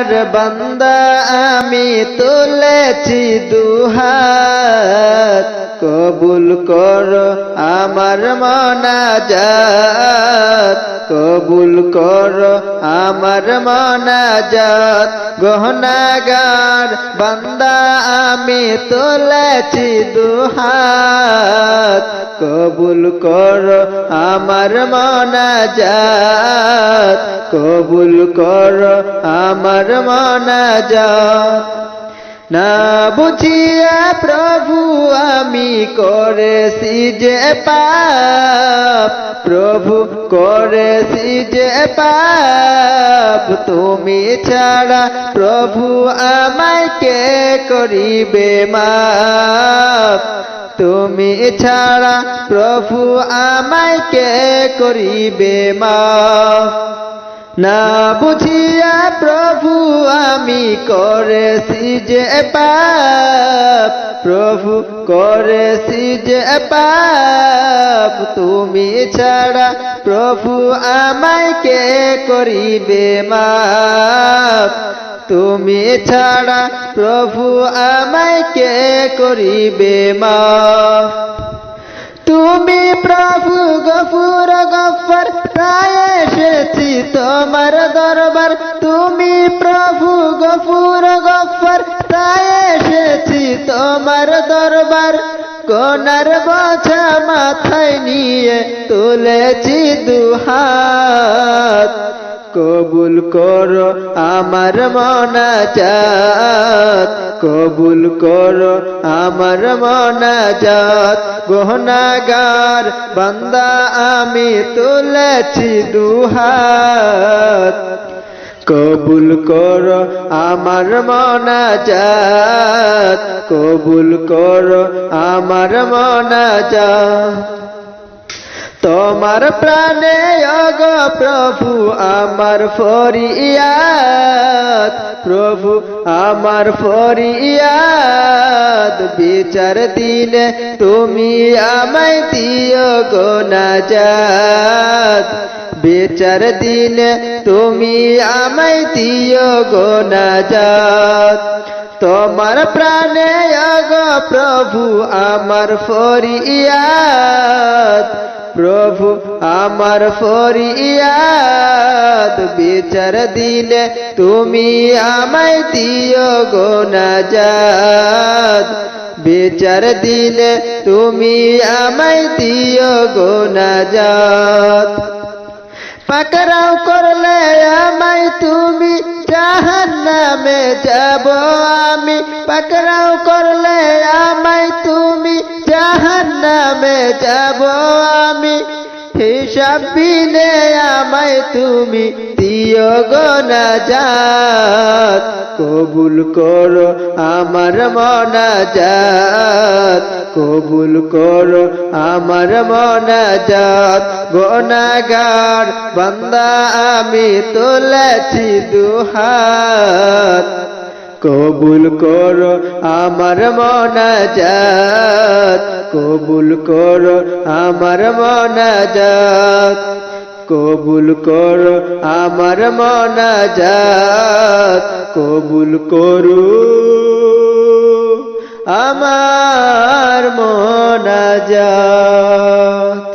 গুনাগার বান্দা, আমি তুলেছি দুহাত। কবুল কর আমার মনাজাত। কবুল কর আমার মনাজাত। গহনাগার বান্দা, আমি তুলেছি দুহাত। কবুল কর আমার মনাজাত। কবুল কর আমার মনাজাত। না বুঝিয়া প্রভু, আমি করেছি যে পাপ। প্রভু, করেছি যে পাপ। তুমি ছাড়া প্রভু আমায় কে করিবে মাপ? তুমি ছাড়া প্রভু আমায় কে করিবে মাপ না বুঝিয়া প্রভু আমি করেছি যে পাপ, প্রভু করেছি যে পাপ, তুমি ছাড়া প্রভু আমায় কে করিবে মাপ তুমি ছাড়া প্রভু আমায় কে করিবে মাপ তুমি প্রভু গফুর গফর, প্রায় এসেছি তোমার দরবার। তুমি প্রভু গফুর গফর, প্রায় এসেছি তোমার দরবার। কোনার বোঝা মাথায় নিয়ে তুলেছি দুহাত। কবুল করো আমার মনা মনাজাত। কবুল করো আমার মনাজাত। গহনাগার বান্দা আমি তুলেছি দুহাত। কবুল কর আমার মনাজাত। কবুল কর আমার মনাজাত। তোমার প্রাণে অগ প্রভু, আমার ফরিয়াদ। প্রভু, আমার ফরিয়াদ। বিচার দিনে তুমি আমায় দিও গো নাজাত বিচার দিনে তুমি আমায় দিও গো নাজাত তোমার প্রাণে অগ প্রভু, আমার ফরিয়াদ। প্রভু, আমার ফরিয়াদ বিচার দিলে তুমি আমায় দিও গো নাজাত বিচার দিলে তুমি আমায় দিও গো নাজাত পাকরাও করলে আমায় তুমি জাহান নামে যাব আমি। পাকরাও করলে আমায় তুমি জাহান নামে যাব আমি। হিসাব বিনে আমায় তুমি দিও গো নাজাত। কবুল করো আমার মনাজাত। কবুল করো আমার মনাজাত। গোনাগার বান্দা আমি তুলেছি দুহাত। কবুল করো আমার মনাজাত। কবুল করো আমার মনাজাত। কবুল করো আমার মনাজাত। কবুল করু আমার মনাজাত।